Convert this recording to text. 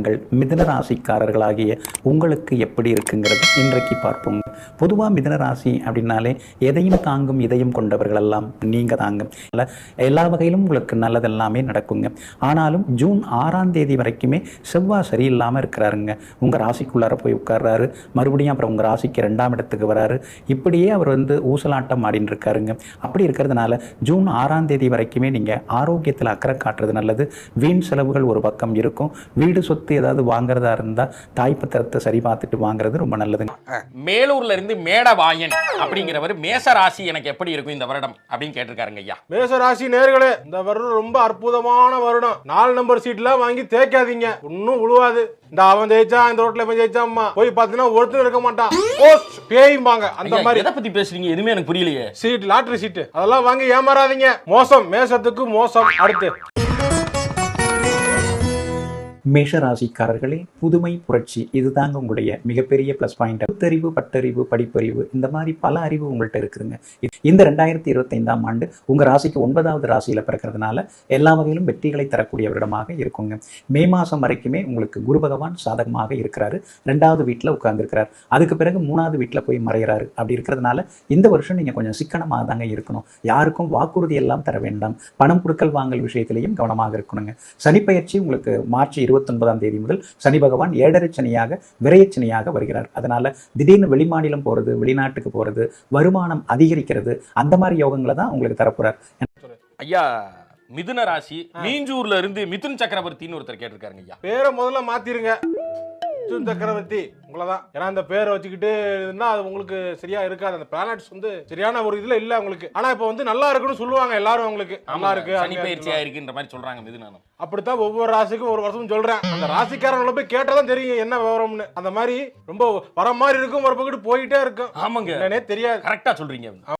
பலன்கள் மிதுன ராசிக்காரர்களாகிய உங்களுக்கு எப்படி இருக்குங்கிறது இன்றைக்கு பார்ப்போம். பொதுவாக மிதுன ராசி அப்படின்னாலே எதையும் தாங்கும் இதயம் கொண்டவர்கள் எல்லாம் நீங்கள் தாங்க எல்லா வகையிலும் உங்களுக்கு நல்லதெல்லாமே நடக்குங்க. ஆனாலும் ஜூன் ஆறாம் தேதி வரைக்குமே செவ்வாய் சரியில்லாமல் இருக்கிறாருங்க. உங்கள் ராசிக்குள்ளார போய் உட்கார்றாரு. மறுபடியும் அப்புறம் உங்கள் ராசிக்கு ரெண்டாம் இடத்துக்கு வராரு. இப்படியே அவர் வந்து ஊசலாட்டம் ஆடின்னு இருக்காருங்க. அப்படி இருக்கிறதுனால ஜூன் ஆறாம் தேதி வரைக்குமே நீங்கள் ஆரோக்கியத்தில் அக்கறை காட்டுறது நல்லது. வீண் செலவுகள் ஒரு பக்கம் இருக்கும். வீடு சொத்து ஏதாவது வாங்குறதா இருந்தால் தாய்ப்பத்திரத்தை சரி பார்த்துட்டு வாங்குறது ரொம்ப நல்லதுங்க. மேலூர்ல இருந்து மேடவாயன் அப்படிங்கிறவர் மேச ராசி எனக்கு எப்படி இருக்கும் இந்த வருடம் அப்படின்னு கேட்டிருக்காருங்க ஐயா. மேசராசி நேர்களே இந்த வருடம் ரொம்ப அற்புதமான வருடம். நாலு நம்பர் சீட்லாம் வாங்கி தேய்க்காதீங்க. ஒன்னும் உழுவாது. இந்த அவன் ஜெயிச்சா இந்த ரோட்ல இவன் ஜெயிச்சாம்மா போய் பார்த்தீங்கன்னா ஒருத்தர் இருக்க மாட்டான். போஸ்ட் பேயும்பாங்க அந்த மாதிரி எதை பத்தி பேசுறீங்க? எதுவுமே எனக்கு புரியலையே. சீட் லாட்டரி சீட்டு. அதெல்லாம் வாங்கி ஏமாறாதீங்க. மோசம். மேசத்துக்கு மோசம். அடுத்து மேஷ ராசிக்காரர்களே புதுமை புரட்சி இதுதாங்க உங்களுடைய மிகப்பெரிய ப்ளஸ் பாயிண்ட் பகுத்தறிவு பட்டறிவு படிப்பறிவு இந்த மாதிரி பல அறிவு உங்கள்கிட்ட இருக்குதுங்க. இந்த ரெண்டாயிரத்தி இருபத்தைந்தாம் ஆண்டு உங்கள் ராசிக்கு ஒன்பதாவது ராசியில் பிறக்கிறதுனால எல்லா வகையிலும் வெற்றிகளை தரக்கூடிய வருடமாக இருக்குங்க. மே மாதம் வரைக்குமே உங்களுக்கு குரு பகவான் சாதகமாக இருக்கிறாரு. ரெண்டாவது வீட்டில் உட்கார்ந்துருக்கிறார். அதுக்கு பிறகு மூணாவது வீட்டில் போய் மறைகிறாரு அப்படி இருக்கிறதுனால இந்த வருஷம் நீங்கள் கொஞ்சம் சிக்கனமாக தாங்க இருக்கணும். யாருக்கும் வாக்குறுதி எல்லாம் தர வேண்டாம். பணம் கொடுக்கல் வாங்கல் விஷயத்திலையும் கவனமாக இருக்கணுங்க. சனிப்பயிற்சி உங்களுக்கு மார்ச் இருபத்தொன்பதாம் தேதி முதல் சனி பகவான் ஏழரை சனியாக விரயச்சனியாக வருகிறார். அதனால திடீர்னு வெளிமாநிலம் போறது வெளிநாட்டுக்கு போறது வருமானம் அதிகரிக்கிறது அந்த மாதிரி யோகங்களை தான் உங்களுக்கு தரப்போறார். ஐயா மிதுன ராசி மீஞ்சூர்ல இருந்து மிதுன் சக்கரவர்த்தின்னு ஒருத்தர் கேட்டிருக்காருங்க ஐயா. பேரை முதல்ல மாத்திருங்க. மிதுன் சக்கரவர்த்தி உங்களதான். ஏன்னா அந்த பேரை வச்சுக்கிட்டு இருந்தா அது உங்களுக்கு சரியா இருக்காது. அந்த பிளானட்ஸ் வந்து சரியான ஒரு இதுல இல்ல உங்களுக்கு ஆனா இப்ப வந்து நல்லா இருக்குன்னு சொல்லுவாங்க எல்லாரும் உங்களுக்கு நல்லா இருக்கு சனி அருமையா பயிற்சி இருக்குன்னு. ஆயிருக்குன்ற மாதிரி சொல்றாங்க மிதுனானம். அப்படித்தான் ஒவ்வொரு ராசிக்கும் ஒரு வருஷம் சொல்றேன். அந்த ராசிக்காரங்களை போய் கேட்டாதான் தெரியும் என்ன விவரம்னு. அந்த மாதிரி ரொம்ப வர மாதிரி இருக்கும் ஒரு பக்கத்து போயிட்டே இருக்கும். ஆமாங்க. தெரியாது. கரெக்டா சொல்றீங்க.